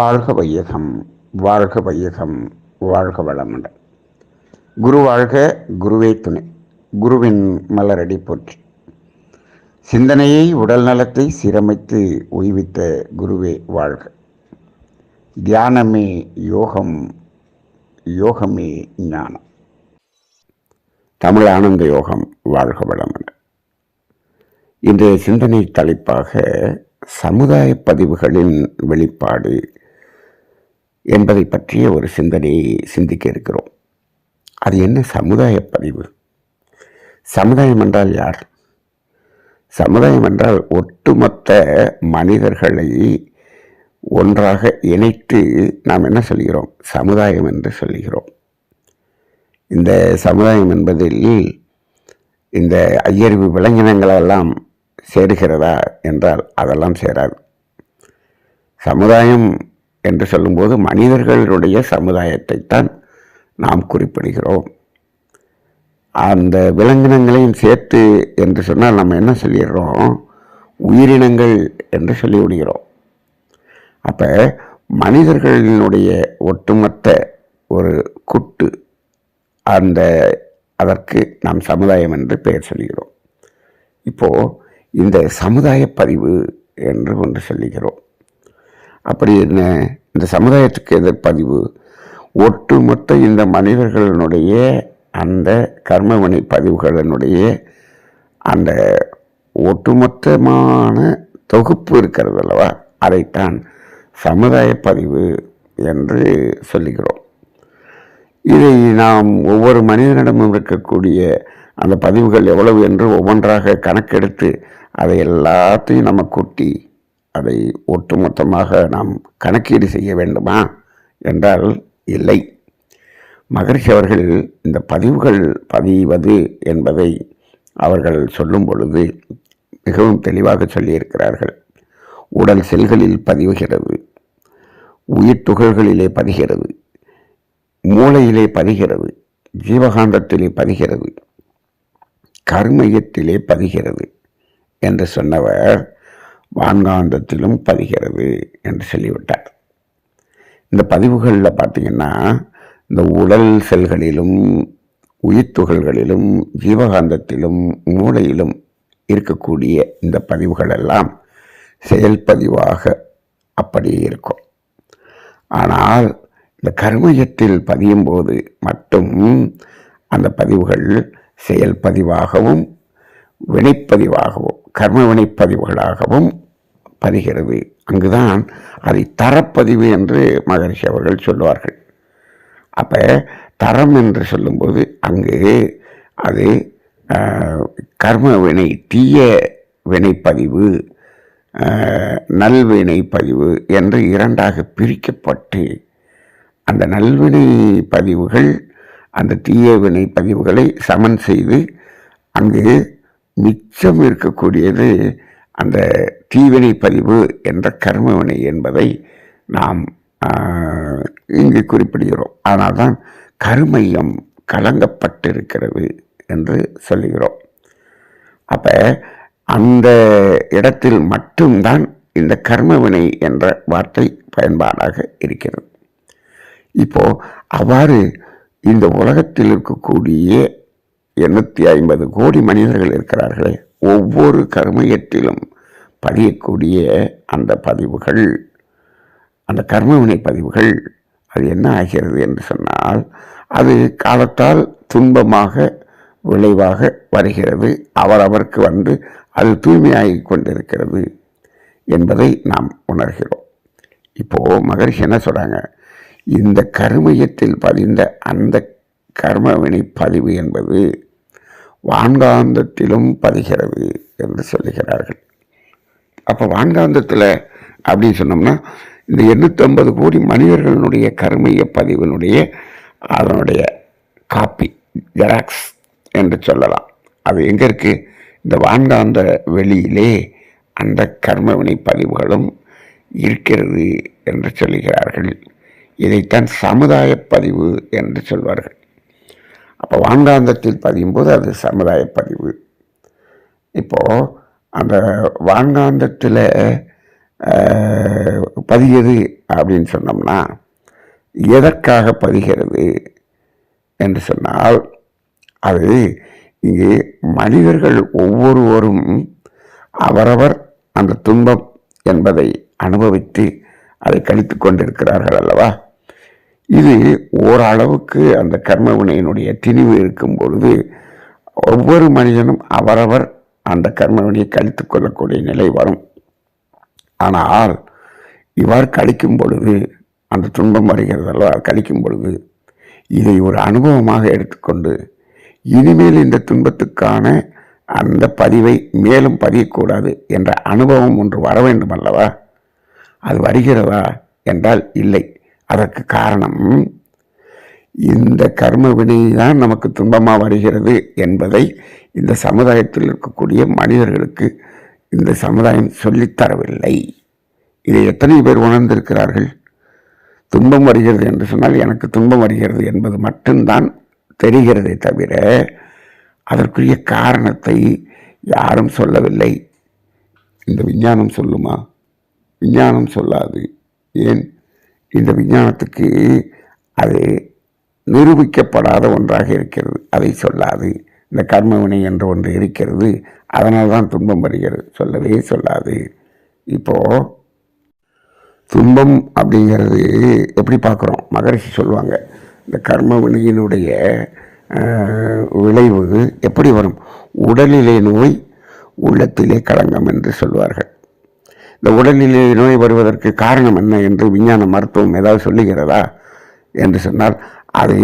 வாழ்க வையகம் வாழ்க வையகம் வாழ்க வளமுடன். குரு வாழ்க குருவே துணை. குருவின் மலரடி போற்றி. சிந்தனையை உடல் நலத்தை சீரமைத்து உய்வித்த குருவே வாழ்க. தியானமே யோகம் யோகமே ஞானம். தமிழ் ஆனந்த யோகம் வாழ்க வளமுடன். இன்றைய சிந்தனை தலைப்பாக சமுதாய பதிவுகளின் வெளிப்பாடு என்பதை பற்றிய ஒரு சிந்தனையை சிந்திக்க இருக்கிறோம். அது என்ன சமுதாய பதிவு சமுதாயம் என்றால் யார்? சமுதாயம் என்றால் ஒட்டுமொத்த மனிதர்களை ஒன்றாக இணைத்து நாம் என்ன சொல்கிறோம்? சமுதாயம் என்று சொல்கிறோம். இந்த சமுதாயம் என்பதில் இந்த ஐயறிவு விலங்கினங்களெல்லாம் சேருகிறதா என்றால் அதெல்லாம் சேராது. சமுதாயம் என்று சொல்லும்போது மனிதர்களுடைய சமுதாயத்தைத்தான் நாம் குறிப்பிடுகிறோம். அந்த விலங்கினங்களையும் சேர்த்து என்று சொன்னால் நம்ம என்ன சொல்லிடுறோம்? உயிரினங்கள் என்று சொல்லிவிடுகிறோம். அப்போ மனிதர்களினுடைய ஒட்டுமொத்த ஒரு குட்டு அந்த அதற்கு நாம் சமுதாயம் என்று பெயர் சொல்கிறோம் இப்போது இந்த சமுதாய பதிவு என்று ஒன்று சொல்லுகிறோம் அப்படி என்ன? இந்த சமுதாயத்துக்கு எதிர்ப்பதிவு. ஒட்டுமொத்த இந்த மனிதர்களினுடைய அந்த கர்மவினை பதிவுகளினுடைய அந்த ஒட்டுமொத்தமான தொகுப்பு இருக்கிறது அல்லவா அதைத்தான் சமுதாய பதிவு என்று சொல்லுகிறோம். இதை நாம் ஒவ்வொரு மனிதனிடமும் இருக்கக்கூடிய அந்த பதிவுகள் எவ்வளவு என்று ஒவ்வொன்றாக கணக்கெடுத்து அதை எல்லாத்தையும் நம்ம கூட்டி அதை ஒட்டுமொத்தமாக நாம் கணக்கீடு செய்ய வேண்டுமா என்றால் இல்லை. மகரிஷி அவர்கள் இந்த பதிவுகள் பதிவது என்பதை அவர்கள் சொல்லும் பொழுது மிகவும் தெளிவாக சொல்லியிருக்கிறார்கள். உடல் செல்களில் பதிவுகிறது. உயிர் துகள்களிலே பதிகிறது. மூளையிலே பதிகிறது. ஜீவகாந்தத்திலே பதிகிறது. கர்மயத்திலே பதிகிறது என்று சொன்னவர் வான்காந்தத்திலும் பதிகிறது என்று சொல்லிவிட்டார். இந்த பதிவுகளில் பார்த்தீங்கன்னா இந்த உடல் செல்களிலும் உயிர்த்துகள்களிலும் ஜீவகாந்தத்திலும் மூளையிலும் இருக்கக்கூடிய இந்த பதிவுகள் எல்லாம் செயல்பதிவாக அப்படியே இருக்கும். ஆனால் இந்த கர்மயத்தில் பதியும் போது மட்டும் அந்த பதிவுகள் செயல்பதிவாகவும் வினைப்பதிவாகவும் கர்மவினை பதிவுகளாகவும் பதிகிறது. அங்குதான் அதை தரப்பதிவு என்று மகரிஷி அவர்கள் சொல்லுவார்கள் அப்போ தரம் என்று சொல்லும்போது அங்கு அது கர்ம வினை தீய வினைப்பதிவு நல்வினை பதிவு என்று இரண்டாக பிரிக்கப்பட்டு அந்த நல்வினை பதிவுகள் அந்த தீய வினை பதிவுகளை சமன் செய்து அங்கு மிச்சம் இருக்கக்கூடியது அந்த தீவினை பதிவு என்ற கர்மவினை என்பதை நாம் இங்கு குறிப்பிடுகிறோம். ஆனால் தான் கருமையம் கலங்கப்பட்டிருக்கிறது என்று சொல்லுகிறோம். அப்போ அந்த இடத்தில் மட்டும்தான் இந்த கர்மவினை என்ற வார்த்தை பயன்பாடாக இருக்கிறது. இப்போது அவ்வாறு இந்த உலகத்தில் இருக்கக்கூடிய எண்ணூற்றி ஐம்பது கோடி மனிதர்கள் இருக்கிறார்களே. ஒவ்வொரு கர்மயத்திலும் பதியக்கூடிய அந்த பதிவுகள் அந்த கர்மவினை பதிவுகள் அது என்ன ஆகிறது என்று சொன்னால் அது காலத்தால் துன்பமாக விளைவாக வருகிறது. அவரவருக்கு வந்து அது தூய்மையாகி கொண்டிருக்கிறது என்பதை நாம் உணர்கிறோம். இப்போது மகர்ஷி என்ன சொல்கிறாங்க இந்த கருமையத்தில் பதிந்த அந்த கர்மவினை பதிவு என்பது வான்காந்தத்திலும் பதிகிறது என்று சொல்லுகிறார்கள். அப்போ வான்காந்தத்தில் அப்படின்னு சொன்னோம்னா இந்த எண்ணூற்றம்பது கோடி மனிதர்களுடைய கருமைய பதிவினுடைய அதனுடைய காப்பி ஜெராக்ஸ் என்று சொல்லலாம். அது எங்கே இருக்குது இந்த வான்காந்த வெளியிலே அந்த கர்மவினை பதிவுகளும் இருக்கிறது என்று சொல்லுகிறார்கள். இதைத்தான் சமுதாய பதிவு என்று சொல்வார்கள். அப்போ வான்காந்தத்தில் பதியும் போது அது சமுதாய பதிவு. இப்போது அந்த வான்காந்தத்தில் பதியது அப்படின்னு சொன்னோம்னா எதற்காக பதிகிறது என்று சொன்னால் அது இங்கே மனிதர்கள் ஒவ்வொருவரும் அவரவர் அந்த துன்பம் என்பதை அனுபவித்து அதை கழித்து கொண்டிருக்கிறார்கள் அல்லவா? இது ஓரளவுக்கு அந்த கர்ம வினையினுடைய திணிவு இருக்கும் பொழுது ஒவ்வொரு மனிதனும் அவரவர் அந்த கர்ம வினையை கழித்து கொள்ளக்கூடிய நிலை வரும். ஆனால் இவ்வாறு கழிக்கும் பொழுது அந்த துன்பம் வருகிறதல்ல கழிக்கும் பொழுது இதை ஒரு அனுபவமாக எடுத்துக்கொண்டு இனிமேல் இந்த துன்பத்துக்கான அந்த பதிவை மேலும் பதியக்கூடாது என்ற அனுபவம் ஒன்று வர வேண்டும் அல்லவா? அது வருகிறதா? என்றால் இல்லை. அதற்கு காரணம் இந்த கர்ம வினை தான் நமக்கு துன்பமாக வருகிறது என்பதை இந்த சமுதாயத்தில் இருக்கக்கூடிய மனிதர்களுக்கு இந்த சமுதாயம் சொல்லித்தரவில்லை இதை எத்தனை பேர் உணர்ந்திருக்கிறார்கள். துன்பம் வருகிறது என்று சொன்னால் எனக்கு துன்பம் வருகிறது என்பது மட்டும்தான் தெரிகிறதே தவிர அதற்குரிய காரணத்தை யாரும் சொல்லவில்லை. இந்த விஞ்ஞானம் சொல்லுமா? விஞ்ஞானம் சொல்லாது. ஏன்? இந்த விஞ்ஞானத்துக்கு அது நிரூபிக்கப்படாத ஒன்றாக இருக்கிறது. அதை சொல்லாது. இந்த கர்மவினை என்ற ஒன்று இருக்கிறது. அதனால் தான் துன்பம் வருகிறது. சொல்லவே சொல்லாது. இப்போது துன்பம் அப்படிங்கிறது எப்படி பார்க்குறோம்? மகரிஷி சொல்லுவாங்க இந்த கர்ம வினையினுடைய விளைவு எப்படி வரும்? உடலிலே நோய் உள்ளத்திலே களங்கம் என்று சொல்வார்கள். இந்த உடலிலே நோய் வருவதற்கு காரணம் என்ன என்று விஞ்ஞான மருத்துவம் ஏதாவது சொல்லுகிறதா? என்று சொன்னால் அதை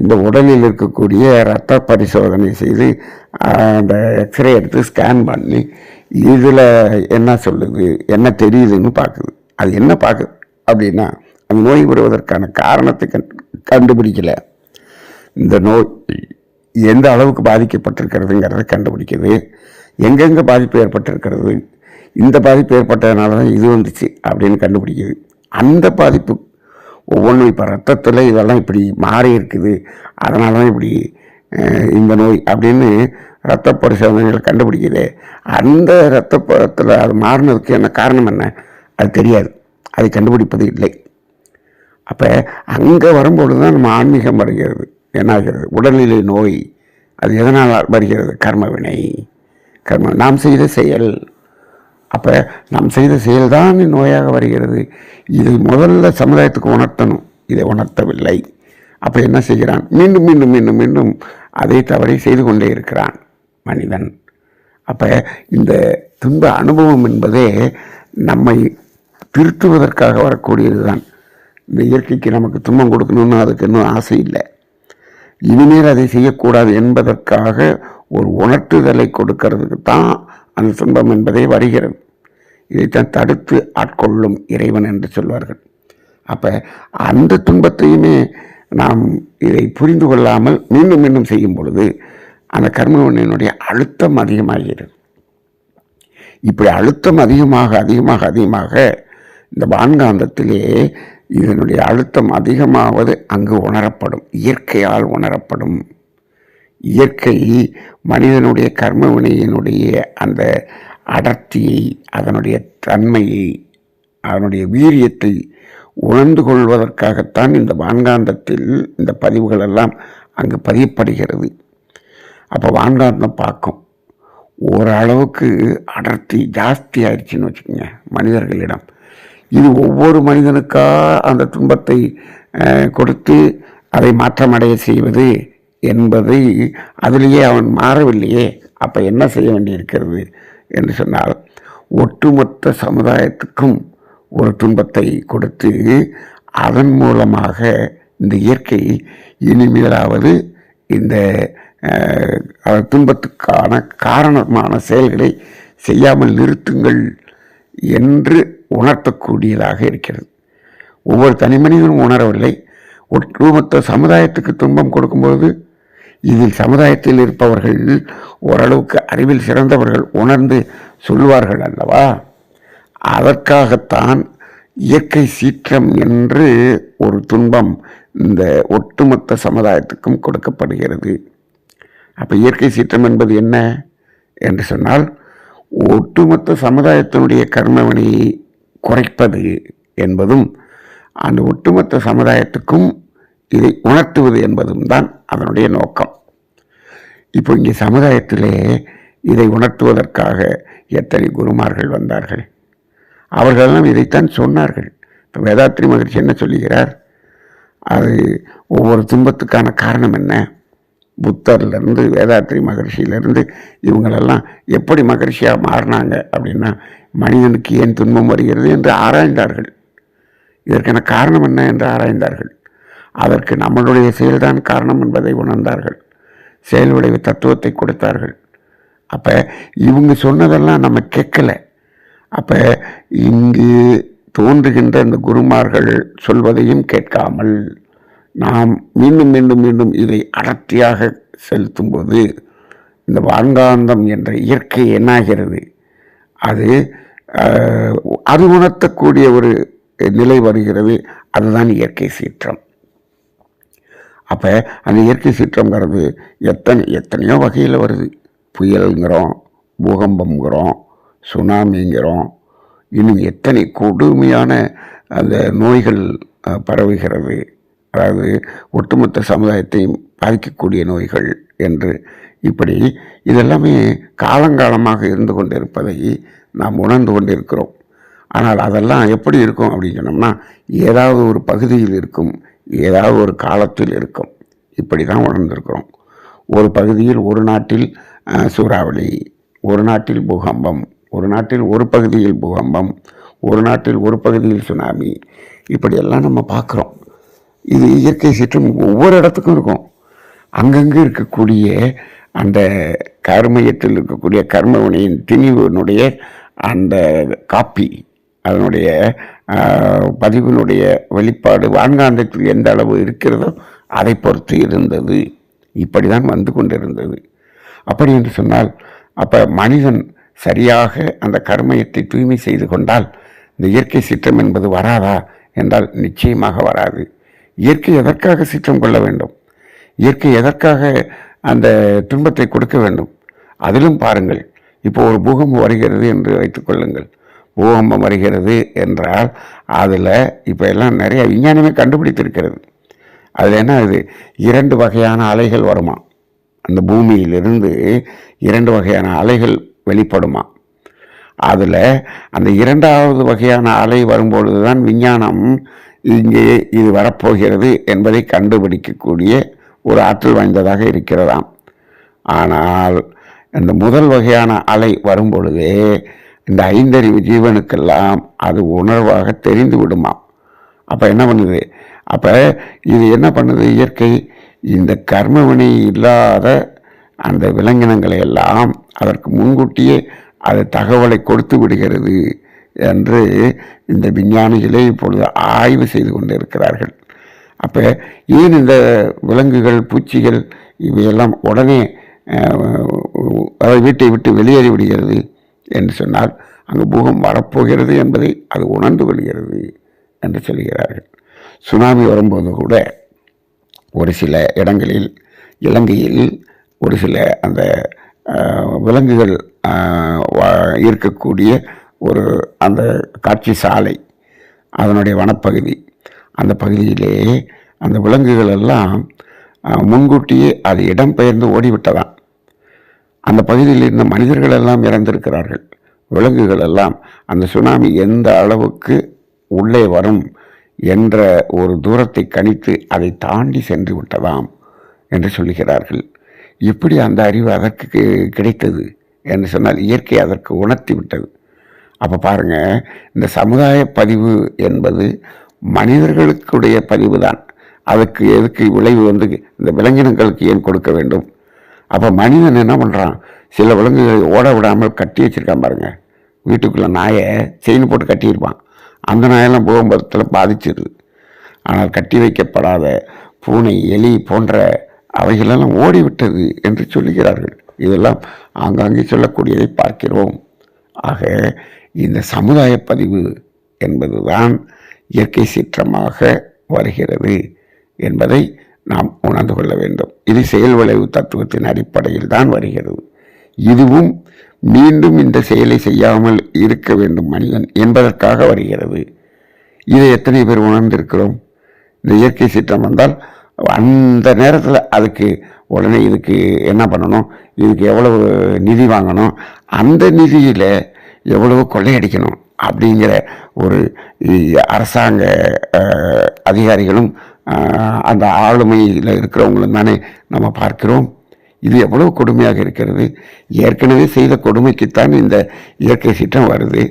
இந்த உடலில் இருக்கக்கூடிய இரத்த பரிசோதனை செய்து அந்த எக்ஸ்ரே எடுத்து ஸ்கேன் பண்ணி இதில் என்ன சொல்லுது என்ன தெரியுதுன்னு பார்க்குது. அது என்ன பார்க்குது? அப்படின்னா அந்த நோய் வருவதற்கான காரணத்தை கண் கண்டுபிடிக்கலை. இந்த நோய் எந்த அளவுக்கு பாதிக்கப்பட்டிருக்கிறதுங்கிறத கண்டுபிடிக்குது. எங்கெங்கே பாதிப்பு ஏற்பட்டிருக்கிறது? இந்த பாதிப்பு ஏற்பட்டதுனால தான் இது வந்துச்சு அப்படின்னு கண்டுபிடிக்குது. அந்த பாதிப்பு ஒவ்வொன்றும் இப்போ ரத்தத்தில் இதெல்லாம் இப்படி மாறி இருக்குது. அதனால தான் இப்படி இந்த நோய் அப்படின்னு ரத்த பரிசோதனைகள் கண்டுபிடிக்குது. அந்த ரத்த அது மாறினதுக்கு என்ன காரணம் என்ன? அது தெரியாது. அதை கண்டுபிடிப்பது இல்லை. அப்போ அங்கே வரும்பொழுது தான் நம்ம ஆன்மீகம் வருகிறது. என்னாகிறது? உடல்நிலை நோய். அது எதனால் வருகிறது? கர்மவினை. கர்ம நாம் செய்த செயல். அப்போ நாம் செய்த செயல்தான் நோயாக வருகிறது. இதை முதல்ல சமுதாயத்துக்கு உணர்த்தணும். இதை உணர்த்தவில்லை. அப்போ என்ன செய்கிறான்? மீண்டும் மீண்டும் மீண்டும் மீண்டும் அதை தவறை செய்து கொண்டே இருக்கிறான் மனிதன். அப்போ இந்த துன்ப அனுபவம் என்பதே நம்மை திருத்துவதற்காக வரக்கூடியது தான் இந்த இயற்கைக்கு நமக்கு துன்பம் கொடுக்கணும்னு அதுக்கு இன்னும் ஆசை இல்லை. இனிமேல் அதை செய்யக்கூடாது என்பதற்காக ஒரு உணர்த்துதலை கொடுக்கறதுக்கு தான் அந்த துன்பம் என்பதே வருகிறது. இதைத்தான் தடுத்து ஆட்கொள்ளும் இறைவன் என்று சொல்வார்கள். அப்போ அந்த துன்பத்தையுமே நாம் இதை புரிந்து கொள்ளாமல் மீண்டும் மீண்டும் செய்யும் பொழுது அந்த கர்மவனினுடைய அழுத்தம் அதிகமாகிறது. இப்படி அழுத்தம் அதிகமாக அதிகமாக அதிகமாக இந்த வான்காந்தத்திலே இதனுடைய அழுத்தம் அதிகமாவது அங்கு உணரப்படும் இயற்கையால் உணரப்படும். இயற்கை மனிதனுடைய கர்ம வினையினுடைய அந்த அடர்த்தியை அதனுடைய தன்மையை அதனுடைய வீரியத்தை உணர்ந்து கொள்வதற்காகத்தான் இந்த வான்காந்தத்தில் இந்த பதிவுகள் எல்லாம் அங்கு பதியப்படுகிறது. அப்போ வான்காந்தம் பார்க்கும். ஓரளவுக்கு அடர்த்தி ஜாஸ்தி ஆயிடுச்சுன்னு வச்சுக்கோங்க மனிதர்களிடம். இது ஒவ்வொரு மனிதனுக்கா அந்த துன்பத்தை கொடுத்து அதை மாற்றமடைய செய்வது என்பதை அதிலேயே அவன் மாறவில்லையே. அப்போ என்ன செய்ய வேண்டியிருக்கிறது? என்று சொன்னால் ஒட்டுமொத்த சமுதாயத்துக்கும் ஒரு துன்பத்தை கொடுத்து அதன் மூலமாக இந்த இயற்கை இனிமேலாவது இந்த துன்பத்துக்கான காரணமான செயல்களை செய்யாமல் நிறுத்துங்கள் என்று உணர்த்தக்கூடியதாக இருக்கிறது. ஒவ்வொரு தனி மனிதனும் உணரவில்லை. ஒட்டுமொத்த சமுதாயத்துக்கு துன்பம் கொடுக்கும்போது இதில் சமுதாயத்தில் இருப்பவர்கள் ஓரளவுக்கு அறிவில் சிறந்தவர்கள் உணர்ந்து சொல்வார்கள் அல்லவா? அதற்காகத்தான் இயற்கை சீற்றம் என்று ஒரு துன்பம் இந்த ஒட்டுமொத்த சமுதாயத்துக்கும் கொடுக்கப்படுகிறது. அப்போ இயற்கை சீற்றம் என்பது என்ன? என்று சொன்னால் ஒட்டுமொத்த சமுதாயத்தினுடைய கர்மவினையை குறைப்பது என்பதும் அந்த ஒட்டுமொத்த சமுதாயத்துக்கும் இதை உணர்த்துவது என்பதும் தான் அதனுடைய நோக்கம். இப்போ இங்கே சமுதாயத்திலே இதை உணர்த்துவதற்காக எத்தனை குருமார்கள் வந்தார்கள்? அவர்களெல்லாம் இதைத்தான் சொன்னார்கள். இப்போ வேதாத்ரி மகிழ்ச்சி என்ன சொல்லுகிறார்? அது ஒவ்வொரு துன்பத்துக்கான காரணம் என்ன? புத்தர்லேருந்து வேதாத்ரி மகர்ஷியிலேருந்து இவங்களெல்லாம் எப்படி மகர்ஷியாக மாறினாங்க அப்படின்னா மனிதனுக்கு ஏன் துன்பம் வருகிறது என்று ஆராய்ந்தார்கள். இதற்கான காரணம் என்ன என்று ஆராய்ந்தார்கள். அதற்கு நம்மளுடைய செயல்தான் காரணம் என்பதை உணர்ந்தார்கள். செயல் விளைவு தத்துவத்தை கொடுத்தார்கள். அப்போ இவங்க சொன்னதெல்லாம் நம்ம கேட்கல. அப்போ இங்கு தோன்றுகின்ற இந்த குருமார்கள் சொல்வதையும் கேட்காமல் நாம் மீண்டும் மீண்டும் மீண்டும் இதை அடர்த்தியாக செலுத்தும்போது இந்த வான்காந்தம் என்ற இயற்கை என்னாகிறது? அது அது உணர்த்தக்கூடிய ஒரு நிலை வருகிறது. அதுதான் இயற்கை சீற்றம். அப்போ அந்த இயற்கை சீற்றங்கிறது எத்தனை எத்தனையோ வகையில் வருது. புயலுங்கிறோம் பூகம்பம்ங்கிறோம் சுனாமிங்கிறோம். இன்னும் எத்தனை கொடுமையான அந்த நோய்கள் பரவுகிறது. அதாவது ஒட்டுமொத்த சமுதாயத்தையும் பாதிக்கக்கூடிய நோய்கள் என்று இப்படி இதெல்லாமே காலங்காலமாக இருந்து கொண்டிருப்பதை நாம் உணர்ந்து கொண்டிருக்கிறோம். ஆனால் அதெல்லாம் எப்படி இருக்கும் அப்படின்னு சொன்னோம்னா ஏதாவது ஒரு பகுதியில் இருக்கும் ஏதாவது ஒரு காலத்தில் இருக்கும். இப்படி தான் உணர்ந்திருக்கிறோம். ஒரு பகுதியில் ஒரு நாட்டில் சூறாவளி ஒரு நாட்டில் பூகம்பம் ஒரு நாட்டில் ஒரு பகுதியில் பூகம்பம் ஒரு நாட்டில் ஒரு பகுதியில் சுனாமி இப்படியெல்லாம் நம்ம பார்க்குறோம். இது இயற்கை சீற்றம் ஒவ்வொரு இடத்துக்கும் இருக்கும். அங்கங்கே இருக்கக்கூடிய அந்த கர்மயத்தில் இருக்கக்கூடிய கர்மவினையின் திணிவினுடைய அந்த காப்பி அதனுடைய பதிவினுடைய வெளிப்பாடு வான்காந்தத்தில் எந்த அளவு இருக்கிறதோ அதை பொறுத்து இருந்தது. இப்படி தான் வந்து கொண்டிருந்தது. அப்படி என்று சொன்னால் அப்போ மனிதன் சரியாக அந்த கர்மயத்தை தூய்மை செய்து கொண்டால் இந்த இயற்கை சீற்றம் என்பது வராதா? என்றால் நிச்சயமாக வராது. இயற்கை எதற்காக சீற்றம் கொள்ள வேண்டும்? இயற்கை எதற்காக அந்த துன்பத்தை கொடுக்க வேண்டும்? அதிலும் பாருங்கள். இப்போ ஒரு பூகம்பம் வருகிறது என்று வைத்துக்கொள்ளுங்கள் பூகம்பம் வருகிறது என்றால் அதில் இப்போ எல்லாம் நிறைய விஞ்ஞானமே கண்டுபிடித்திருக்கிறது. அதில் என்ன இது இரண்டு வகையான அலைகள் வருமா? அந்த பூமியிலிருந்து இரண்டு வகையான அலைகள் வெளிப்படுமா? அதில் அந்த இரண்டாவது வகையான அலை வரும்பொழுது தான் விஞ்ஞானம் இங்கே இது வரப்போகிறது என்பதை கண்டுபிடிக்கக்கூடிய ஒரு ஆற்றல் வாய்ந்ததாக இருக்கிறதாம். ஆனால் இந்த முதல் வகையான அலை வரும்பொழுதே இந்த ஐந்தறிவு ஜீவனுக்கெல்லாம் அது உணர்வாக தெரிந்து விடுமாம். அப்போ என்ன பண்ணுது? அப்போ இது என்ன பண்ணுது இயற்கை? இந்த கர்மவினை இல்லாத அந்த விலங்கினங்களை எல்லாம் அதற்கு முன்கூட்டியே அது தகவலை கொடுத்து விடுகிறது என்று இந்த விஞ்ஞானிகளே இப்பொழுது ஆய்வு செய்து கொண்டிருக்கிறார்கள். அப்போ ஏன் இந்த விலங்குகள் பூச்சிகள் இவையெல்லாம் உடனே அதாவது வீட்டை விட்டு வெளியேறி விடுகிறது? என்று சொன்னால் அங்கு பூகம் வரப்போகிறது என்பதை அது உணர்ந்து கொள்கிறது என்று சொல்கிறார்கள். சுனாமி வரும்போது கூட ஒரு சில இடங்களில் இலங்கையில் ஒரு சில அந்த விலங்குகள் இருக்கக்கூடிய ஒரு அந்த காட்சி சாலை அதனுடைய வனப்பகுதி அந்த பகுதியிலே அந்த விலங்குகள் எல்லாம் முன்கூட்டியே அது இடம்பெயர்ந்து ஓடிவிட்டதாம். அந்த பகுதியில் இருந்த மனிதர்கள் எல்லாம் இறந்திருக்கிறார்கள். விலங்குகள் எல்லாம் அந்த சுனாமி எந்த அளவுக்கு உள்ளே வரும் என்ற ஒரு தூரத்தை கணித்து அதை தாண்டி சென்று விட்டதாம் என்று சொல்லுகிறார்கள். எப்படி அந்த அறிவு அதற்கு கிடைத்தது என்று சொன்னால் இயற்கை அதற்கு உணர்த்தி விட்டது. அப்போ பாருங்க இந்த சமுதாய பதிவு என்பது மனிதர்களுக்குடைய பதிவு தான் அதுக்கு எதுக்கு விளைவு வந்து இந்த விலங்கினங்களுக்கு ஏன் கொடுக்க வேண்டும்? அப்போ மனிதன் என்ன பண்ணுறான் சில விலங்குகளை ஓட விடாமல் கட்டி வச்சிருக்கான் பாருங்கள் வீட்டுக்குள்ளே நாயை செயின் போட்டு கட்டியிருப்பான். அந்த நாயெல்லாம் பூகம்பத்தில் பாதிச்சிருது ஆனால் கட்டி வைக்கப்படாத பூனை எலி போன்ற அவைகளெல்லாம் ஓடிவிட்டது என்று சொல்லுகிறார்கள். இதெல்லாம் ஆங்காங்கே சொல்லக்கூடியதை பார்க்கிறோம். ஆக இந்த சமுதாய பதிவு என்பதுதான் இயற்கை சீற்றமாக வருகிறது என்பதை நாம் உணர்ந்து கொள்ள வேண்டும். இது செயல் விளைவு தத்துவத்தின் அடிப்படையில் தான் வருகிறது. இதுவும் மீண்டும் இந்த செயலை செய்யாமல் இருக்க வேண்டும் மனிதன் என்பதற்காக வருகிறது. இதை எத்தனை பேர் உணர்ந்திருக்கிறோம்? இந்த இயற்கை சீற்றம் வந்தால் அந்த நேரத்தில் அதுக்கு உடனே இதுக்கு என்ன பண்ணணும்? இதுக்கு எவ்வளவு நிதி வாங்கணும்? அந்த நிதியில் எவ்வளவு கொள்ளையடிக்கணும்? அப்படிங்கிற ஒரு அரசாங்க அதிகாரிகளும் அந்த ஆளுமையில் இருக்கிறவங்களும் தானே நம்ம பார்க்கிறோம். இது எவ்வளவு கொடுமையாக இருக்கிறது. ஏற்கனவே செய்த கொடுமைக்குத்தான் இந்த இயற்கை சீற்றம் வருது.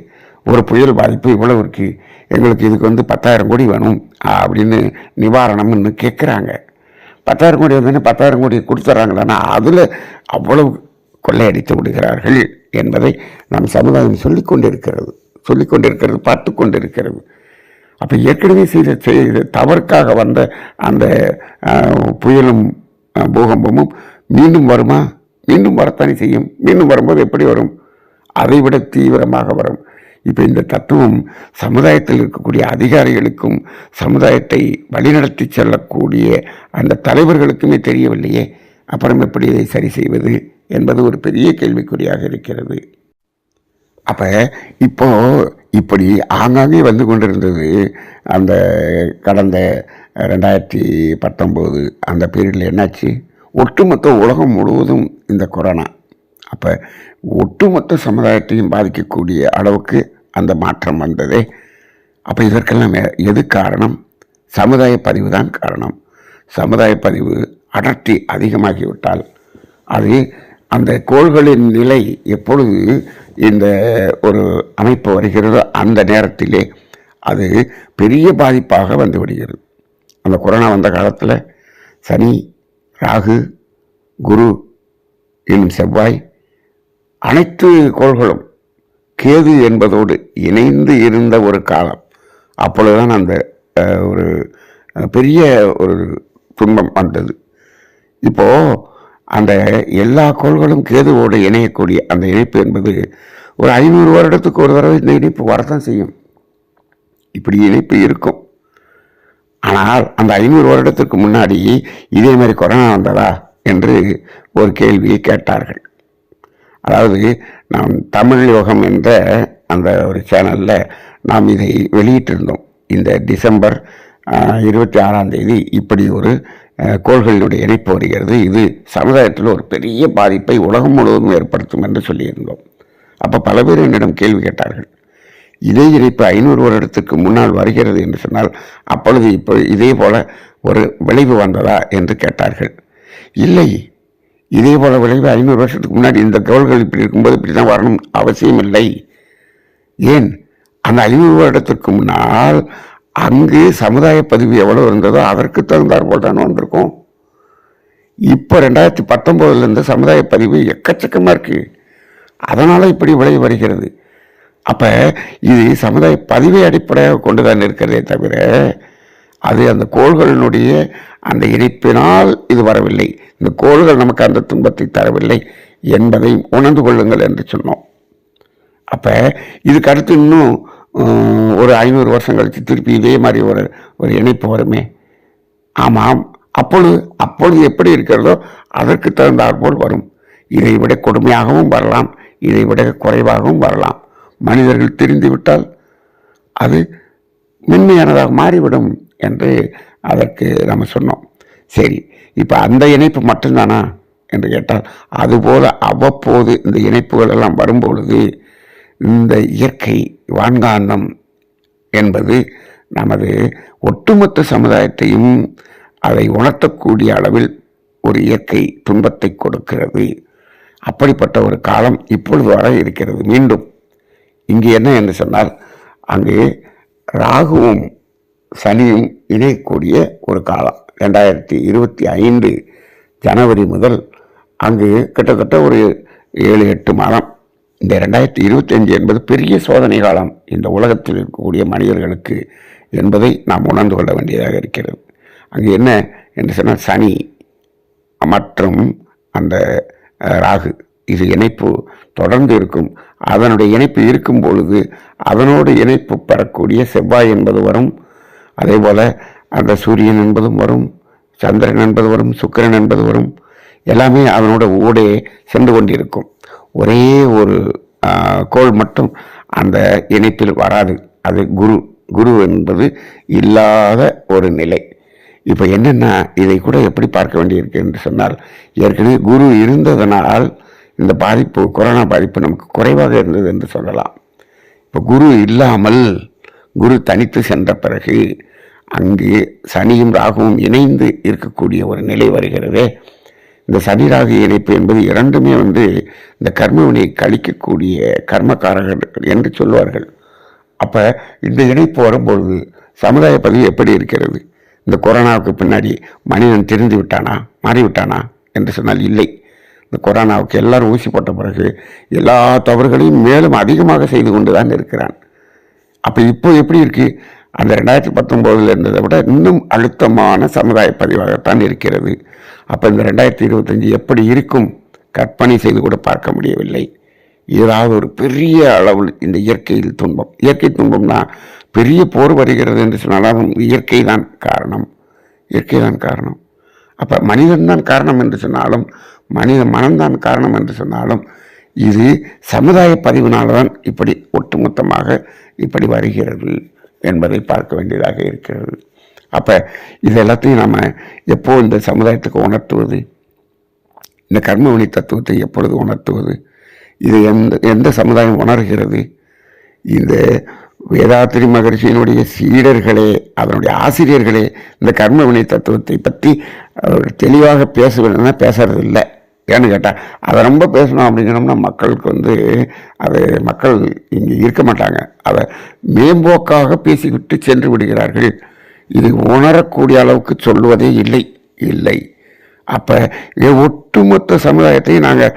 ஒரு புயல் பாதிப்பு இவ்வளவு இருக்குது எங்களுக்கு இதுக்கு வந்து பத்தாயிரம் கோடி வேணும் அப்படின்னு நிவாரணம்னு கேட்குறாங்க பத்தாயிரம் கோடி வந்தோடனே பத்தாயிரம் கோடி கொடுத்துட்றாங்களான்னா அதில் அவ்வளவு கொள்ளையடித்து விடுகிறார்கள் என்பதை நம் சமுதாயம் சொல்லிக்கொண்டிருக்கிறது. சொல்லிக்கொண்டிருக்கிறது பார்த்து கொண்டிருக்கிறது அப்போ ஏற்கனவே செய்த செய்த தவறுக்காக வந்த அந்த புயலும் பூகம்பமும் மீண்டும் வருமா? மீண்டும் வரத்தானே செய்யும்? மீண்டும் வரும்போது எப்படி வரும்? அதை விட தீவிரமாக வரும். இப்போ இந்த தத்துவம் சமுதாயத்தில் இருக்கக்கூடிய அதிகாரிகளுக்கும் சமுதாயத்தை வழிநடத்தி செல்லக்கூடிய அந்த தலைவர்களுக்குமே தெரியவில்லையே. அப்புறம் எப்படி இதை சரி செய்வது என்பது ஒரு பெரிய கேள்விக்குறியாக இருக்கிறது. அப்போ இப்போ இப்படி ஆங்காங்கே வந்து கொண்டிருந்தது அந்த கடந்த ரெண்டாயிரத்தி பத்தொம்போது அந்த பீரியடில் என்னாச்சு? ஒட்டுமொத்த உலகம் முழுவதும் இந்த கொரோனா. அப்போ ஒட்டுமொத்த சமுதாயத்தையும் பாதிக்கக்கூடிய அளவுக்கு அந்த மாற்றம் வந்ததே. அப்போ இதற்கெல்லாம் எது காரணம்? சமுதாய பதிவு தான் காரணம். சமுதாய பதிவு அடர்த்தி அதிகமாகிவிட்டால் அது அந்த கோள்களின் நிலை எப்பொழுது இந்த ஒரு அமைப்பு வருகிறதோ அந்த நேரத்திலே அது பெரிய பாதிப்பாக வந்து விடுகிறது. அந்த கொரோனா வந்த காலத்தில் சனி ராகு குரு என்னும் செவ்வாய் அனைத்து கோள்களும் கேது என்பதோடு இணைந்து இருந்த ஒரு காலம். அப்பொழுதுதான் அந்த ஒரு பெரிய ஒரு துன்பம் வந்தது. இப்போது அந்த எல்லா கோள்களும் கேதுவோடு இணையக்கூடிய அந்த இணைப்பு என்பது ஒரு ஐநூறு வருடத்துக்கு ஒரு தடவை இந்த இணைப்பு வரத்தான் செய்யும். இப்படி இணைப்பு இருக்கும். ஆனால் அந்த ஐநூறு வருடத்துக்கு முன்னாடி இதே மாதிரி கொரோனா வந்ததா என்று ஒரு கேள்வியை கேட்டார்கள். அதாவது நாம் தமிழ் யோகம் என்ற அந்த ஒரு சேனலில் நாம் இதை வெளியிட்டிருந்தோம். இந்த டிசம்பர் இருபத்தி ஆறாம் தேதி இப்படி ஒரு கோள்களினுடைய இணைப்பு வருகிறது. இது சமுதாயத்தில் ஒரு பெரிய பாதிப்பை உலகம் முழுவதும் ஏற்படுத்தும் என்று சொல்லியிருந்தோம். அப்போ பல பேர் என்னிடம் கேள்வி கேட்டார்கள். இதே இணைப்பு ஐநூறு வருடத்துக்கு முன்னால் வருகிறது என்று சொன்னால் அப்பொழுது இப்போ இதே போல ஒரு விளைவு வந்ததா என்று கேட்டார்கள். இல்லை. இதே போல விளைவு ஐநூறு வருஷத்துக்கு முன்னாடி இந்த கோள்கள் இப்படி இருக்கும்போது இப்படி தான் வரணும் அவசியம் இல்லை ஏன்? அந்த ஐநூறு வருடத்திற்கு முன்னால் அங்கு சமுதாய பதிவு எவ்வளவு இருந்ததோ அதற்கு தகுந்தார் போல் தான் வந்திருக்கும். இப்போ ரெண்டாயிரத்தி பத்தொம்போதுலேருந்து சமுதாய பதிவு எக்கச்சக்கமாக இருக்குது அதனால் இப்படி விளைவு வருகிறது. அப்போ இது சமுதாய பதிவை அடிப்படையாக கொண்டுதான் இருக்கிறதே தவிர அது அந்த கோள்களினுடைய அந்த இணைப்பினால் இது வரவில்லை. இந்த கோள்கள் நமக்கு அந்த துன்பத்தை தரவில்லை என்பதை உணர்ந்து கொள்ளுங்கள் என்று சொன்னோம். அப்போ இதுக்கு அடுத்து இன்னும் ஒரு ஐநூறு வருஷம் கழித்து திருப்பி இதே மாதிரி ஒரு ஒரு இணைப்பு வருமே. ஆமாம் அப்பொழுது அப்பொழுது எப்படி இருக்கிறதோ அதற்கு தகுந்தாற்போல் வரும். இதை விட கொடுமையாகவும் வரலாம் இதை விட குறைவாகவும் வரலாம். மனிதர்கள் திரிந்துவிட்டால் அது மென்மையானதாக மாறிவிடும் என்று அதற்கு நம்ம சொன்னோம். சரி இப்போ அந்த இணைப்பு மட்டும்தானா? என்று கேட்டால் அதுபோல் அவ்வப்போது இந்த இணைப்புகள் எல்லாம் வரும்பொழுது இந்த இயற்கை வான்காந்தம் என்பது நமது ஒட்டுமொத்த சமுதாயத்தையும் அதை உணர்த்தக்கூடிய அளவில் ஒரு இயற்கை துன்பத்தை கொடுக்கிறது. அப்படிப்பட்ட ஒரு காலம் இப்பொழுது வர இருக்கிறது. மீண்டும் இங்கு என்ன என்று சொன்னால் அங்கு ராகுவும் சனியும் இணையக்கூடிய ஒரு காலம். ரெண்டாயிரத்தி இருபத்தி ஐந்து ஜனவரி முதல் அங்கு கிட்டத்தட்ட ஒரு ஏழு எட்டு மாதம் இந்த ரெண்டாயிரத்தி இருபத்தஞ்சு என்பது பெரிய சோதனை காலம். இந்த உலகத்தில் இருக்கக்கூடிய மனிதர்களுக்கு என்பதை நாம் உணர்ந்து கொள்ள வேண்டியதாக இருக்கிறது. அங்கே என்ன என்று சொன்னால் சனி மற்றும் அந்த ராகு இது இணைப்பு தொடர்ந்து இருக்கும். அதனுடைய இணைப்பு இருக்கும் பொழுது அதனோடு இணைப்பு பெறக்கூடிய செவ்வாய் என்பது வரும். அதே போல் அந்த சூரியன் என்பதும் வரும் சந்திரன் என்பது வரும் சுக்கிரன் என்பது வரும். எல்லாமே அதனோட ஊடே சென்று கொண்டிருக்கும். ஒரே ஒரு கோள் மட்டும் அந்த இணைப்பில் வராது. அது குரு குரு என்பது இல்லாத ஒரு நிலை. இப்போ என்னென்னா இதை கூட எப்படி பார்க்க வேண்டியிருக்கு என்று சொன்னால் ஏற்கனவே குரு இருந்ததனால் இந்த பாதிப்பு கொரோனா பாதிப்பு நமக்கு குறைவாக இருந்தது என்று சொல்லலாம். இப்போ குரு இல்லாமல் குரு தனித்து சென்ற பிறகு அங்கு சனியும் ராகுவும் இணைந்து இருக்கக்கூடிய ஒரு நிலை வருகிறதே. இந்த சனி இணைப்பு என்பது இரண்டுமே வந்து இந்த கர்மவினை கழிக்கக்கூடிய கர்மக்காரர்கள் என்று சொல்வார்கள். அப்போ இந்த இணைப்பு வரும்பொழுது சமுதாய பதிவு எப்படி இருக்கிறது? இந்த கொரோனாவுக்கு பின்னாடி மனிதன் திரிந்து விட்டானா மாறிவிட்டானா என்று சொன்னால் இல்லை. இந்த கொரோனாவுக்கு எல்லாரும் ஊசி போட்ட பிறகு எல்லா தவறுகளையும் மேலும் அதிகமாக செய்து கொண்டு தான் இருக்கிறான். அப்போ இப்போ எப்படி இருக்குது அந்த ரெண்டாயிரத்தி பத்தொம்போதில் இருந்ததை விட இன்னும் அழுத்தமான சமுதாய பதிவாகத்தான் இருக்கிறது. அப்போ இந்த ரெண்டாயிரத்தி இருபத்தஞ்சி எப்படி இருக்கும்? கற்பனை செய்து கூட பார்க்க முடியவில்லை. ஏதாவது ஒரு பெரிய அளவில் இந்த இயற்கையில் துன்பம். இயற்கை துன்பம்னா பெரிய போர் வருகிறது என்று சொன்னாலும் இயற்கை தான் காரணம். இயற்கை தான் காரணம். அப்போ மனிதன் தான் காரணம் என்று சொன்னாலும் மனித மனம்தான் காரணம் என்று சொன்னாலும் இது சமுதாய பதிவினால்தான் இப்படி ஒட்டுமொத்தமாக இப்படி வருகிறது. என்பதை பார்க்க வேண்டியதாக இருக்கிறது. அப்போ இது எல்லாத்தையும் நாம் எப்போ இந்த சமுதாயத்துக்கு உணர்த்துவது? இந்த கர்மவழி தத்துவத்தை எப்பொழுது உணர்த்துவது? இது எந்த எந்த சமுதாயம் உணர்கிறது? இந்த வேதாத்திரி மகர்ஷியினுடைய சீடர்களே அதனுடைய ஆசிரியர்களே இந்த கர்மவினை தத்துவத்தை பற்றி அவர் தெளிவாக பேச வேணும்னா பேசுறதில்லை. ஏன்னு கேட்டால் அதை ரொம்ப பேசணும் அப்படிங்கிறோம்னா மக்களுக்கு வந்து அது மக்கள் இங்கே இருக்க மாட்டாங்க. அதை மேம்போக்காக பேசிவிட்டு சென்று விடுகிறார்கள். இது உணரக்கூடிய அளவுக்கு சொல்லுவதே இல்லை. இல்லை. அப்போ ஒட்டுமொத்த சமுதாயத்தை நாங்கள்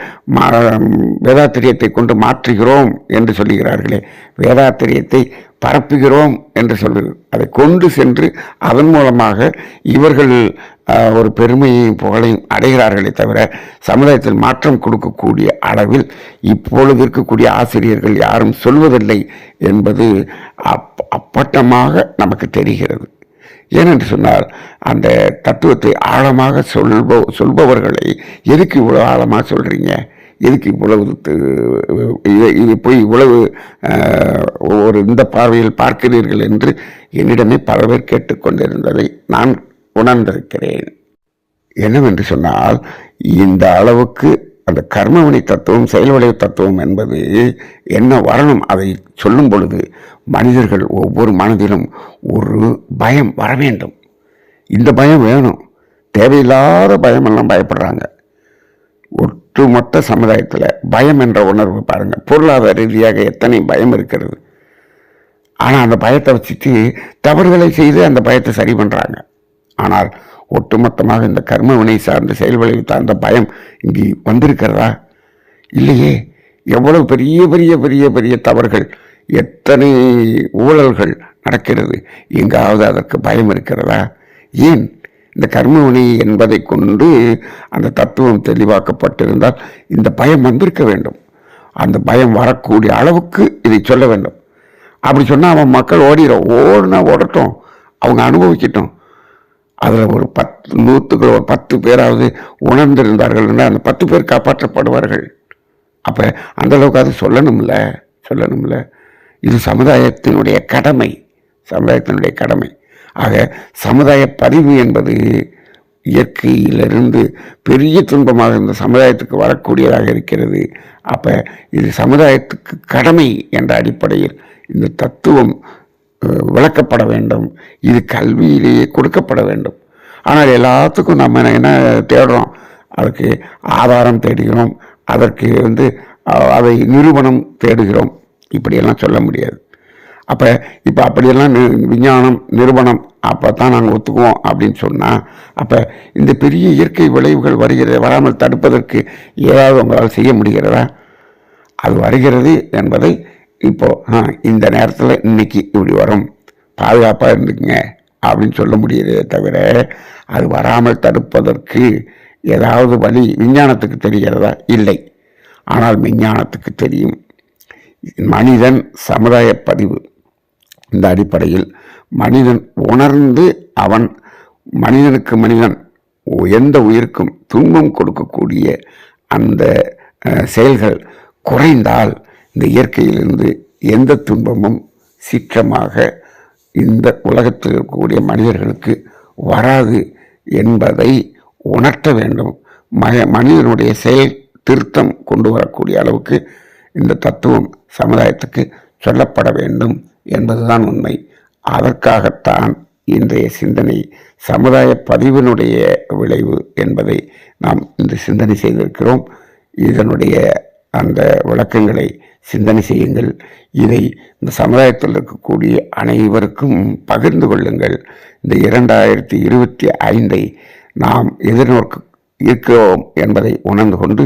வேதாத்திரியத்தை கொண்டு மாற்றுகிறோம் என்று சொல்லுகிறார்களே. வேதாத்திரியத்தை பரப்புகிறோம் என்று சொல்லுது. அதை கொண்டு சென்று அதன் மூலமாக இவர்கள் ஒரு பெருமையையும் புகழையும் அடைகிறார்களே தவிர சமுதாயத்தில் மாற்றம் கொடுக்கக்கூடிய அளவில் இப்பொழுது இருக்கக்கூடிய ஆசிரியர்கள் யாரும் சொல்வதில்லை என்பது அப் அப்பட்டமாக நமக்கு தெரிகிறது. ஏனென்று சொன்னால் அந்த தத்துவத்தை ஆழமாக சொல்ப சொல்பவர்களை எதுக்கு இவ்வளோ ஆழமாக சொல்கிறீங்க எதுக்கு இவ்வளவு இதை இது போய் இவ்வளவு ஒரு இந்த பார்வையில் பார்க்கிறீர்கள் என்று என்னிடமே பல பேர் கேட்டுக்கொண்டிருந்ததை நான் உணர்ந்திருக்கிறேன். என்னவென்று சொன்னால் இந்த அளவுக்கு அந்த கர்மவினை தத்துவம் செயல்விளைவு தத்துவம் என்பது என்ன வரணும் அதை சொல்லும் பொழுது மனிதர்கள் ஒவ்வொரு மனதிலும் ஒரு பயம் வர வேண்டும். இந்த பயம் வேணும். தேவையில்லாத பயமெல்லாம் பயப்படுறாங்க. ஒட்டுமொத்த சமுதாயத்தில் பயம் என்ற உணர்வு பாருங்கள் பொருளாதார ரீதியாக எத்தனை பயம் இருக்கிறது. ஆனால் அந்த பயத்தை வச்சுட்டு தவறுகளை செய்து அந்த பயத்தை சரி பண்ணுறாங்க ஆனால் ஒட்டுமொத்தமாக இந்த கர்ம வினை சார்ந்த செயல்களை சார்ந்த பயம் இங்கு வந்திருக்கிறதா? இல்லையே. எவ்வளவு பெரிய பெரிய பெரிய பெரிய தவறுகள் எத்தனை ஊழல்கள் நடக்கிறது. எங்காவது அதற்கு பயம் இருக்கிறதா? ஏன்? இந்த கர்மவினை என்பதை கொண்டு அந்த தத்துவம் தெளிவாக்கப்பட்டிருந்தால் இந்த பயம் வந்திருக்க வேண்டும். அந்த பயம் வரக்கூடிய அளவுக்கு இதை சொல்ல வேண்டும். அப்படி சொன்னால் அவன் மக்கள் ஓடிடும் ஓடுனா ஓடட்டும். அவங்க அனுபவிக்கட்டும். அதில் ஒரு பத்து நூற்றுக்குள்ள ஒரு பத்து பேராவது உணர்ந்திருந்தார்கள்னா அந்த பத்து பேர் காப்பாற்றப்படுவார்கள். அப்போ அந்தளவுக்கு அது சொல்லணும்ல? சொல்லணும்ல? இது சமுதாயத்தினுடைய கடமை. சமுதாயத்தினுடைய கடமை. ஆக சமுதாய பதிவு என்பது இயற்கையிலிருந்து பெரிய துன்பமாக இந்த சமுதாயத்துக்கு வரக்கூடியதாக இருக்கிறது. அப்போ இது சமுதாயத்துக்கு கடமை என்ற அடிப்படையில் இந்த தத்துவம் விளக்கப்பட வேண்டும். இது கல்வியிலேயே கொடுக்கப்பட வேண்டும். ஆனால் எல்லாத்துக்கும் நம்ம என்ன தேடுறோம்? அதுக்கு ஆதாரம் தேடுகிறோம். அதற்கு வந்து அதை நிறுவனம் தேடுகிறோம். இப்படியெல்லாம் சொல்ல முடியாது. அப்போ இப்போ அப்படியெல்லாம் நி- விஞ்ஞானம் நிறுவனம் அப்போ தான் நாங்கள் ஒத்துக்குவோம் அப்படின்னு சொன்னால் அப்போ இந்த பெரிய இயற்கை விளைவுகள் வருகிறது வராமல் தடுப்பதற்கு ஏதாவது உங்களால் செய்ய முடிகிறதா? அது வருகிறது என்பதை இப்போது இந்த நேரத்தில் இன்னைக்கு இப்படி வரும். பாதுகாப்பாக இருந்துக்குங்க அப்படின்னு சொல்ல முடியறதே தவிர அது வராமல் தடுப்பதற்கு ஏதாவது வழி விஞ்ஞானத்துக்கு தெரிகிறதா? இல்லை. ஆனால் விஞ்ஞானத்துக்கு தெரியும். மனிதன் சமுதாய பதிவு. இந்த அடிப்படையில் மனிதன் உணர்ந்து அவன் மனிதனுக்கு மனிதன் எந்த உயிருக்கும் துன்பம் கொடுக்கக்கூடிய அந்த செயல்கள் குறைந்தால் இந்த இயற்கையிலிருந்து எந்த துன்பமும் சீற்றமாக இந்த உலகத்தில் இருக்கக்கூடிய மனிதர்களுக்கு வராது என்பதை உணர்த்த வேண்டும். ம மனிதனுடைய செயல் திருத்தம் கொண்டு வரக்கூடிய அளவுக்கு இந்த தத்துவம் சமுதாயத்துக்கு சொல்லப்பட வேண்டும். என்பதுதான் உண்மை. அதற்காகத்தான் இன்றைய சிந்தனை சமுதாய பதிவினுடைய விளைவு என்பதை நாம் இந்த சிந்தனை செய்திருக்கிறோம். இதனுடைய அந்த விளக்கங்களை சிந்தனை செய்யுங்கள். இதை இந்த சமுதாயத்தில் இருக்கக்கூடிய அனைவருக்கும் பகிர்ந்து கொள்ளுங்கள். இந்த இரண்டாயிரத்தி இருபத்தி ஐந்தை நாம் எதிர்நோக்க இருக்கிறோம் என்பதை உணர்ந்து கொண்டு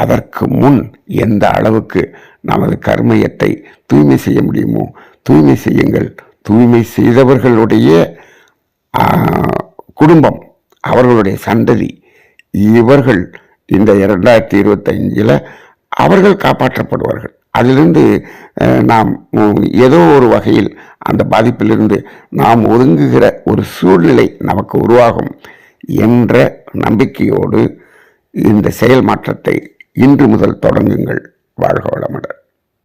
அதற்கு முன் எந்த அளவுக்கு நமது கர்மயத்தை தூய்மை செய்ய முடியுமோ தூய்மை செய்யுங்கள். தூய்மை செய்தவர்களுடைய குடும்பம் அவர்களுடைய சந்ததி இவர்கள் இந்த இரண்டாயிரத்தி இருபத்தஞ்சில் அவர்கள் காப்பாற்றப்படுவார்கள். அதிலிருந்து நாம் ஏதோ ஒரு வகையில் அந்த பாதிப்பிலிருந்து நாம் ஒதுங்குகிற ஒரு சூழ்நிலை நமக்கு உருவாகும் என்ற நம்பிக்கையோடு இந்த செயல் மாற்றத்தை இன்று முதல் தொடங்குங்கள். வாழ்க வளமுடன்.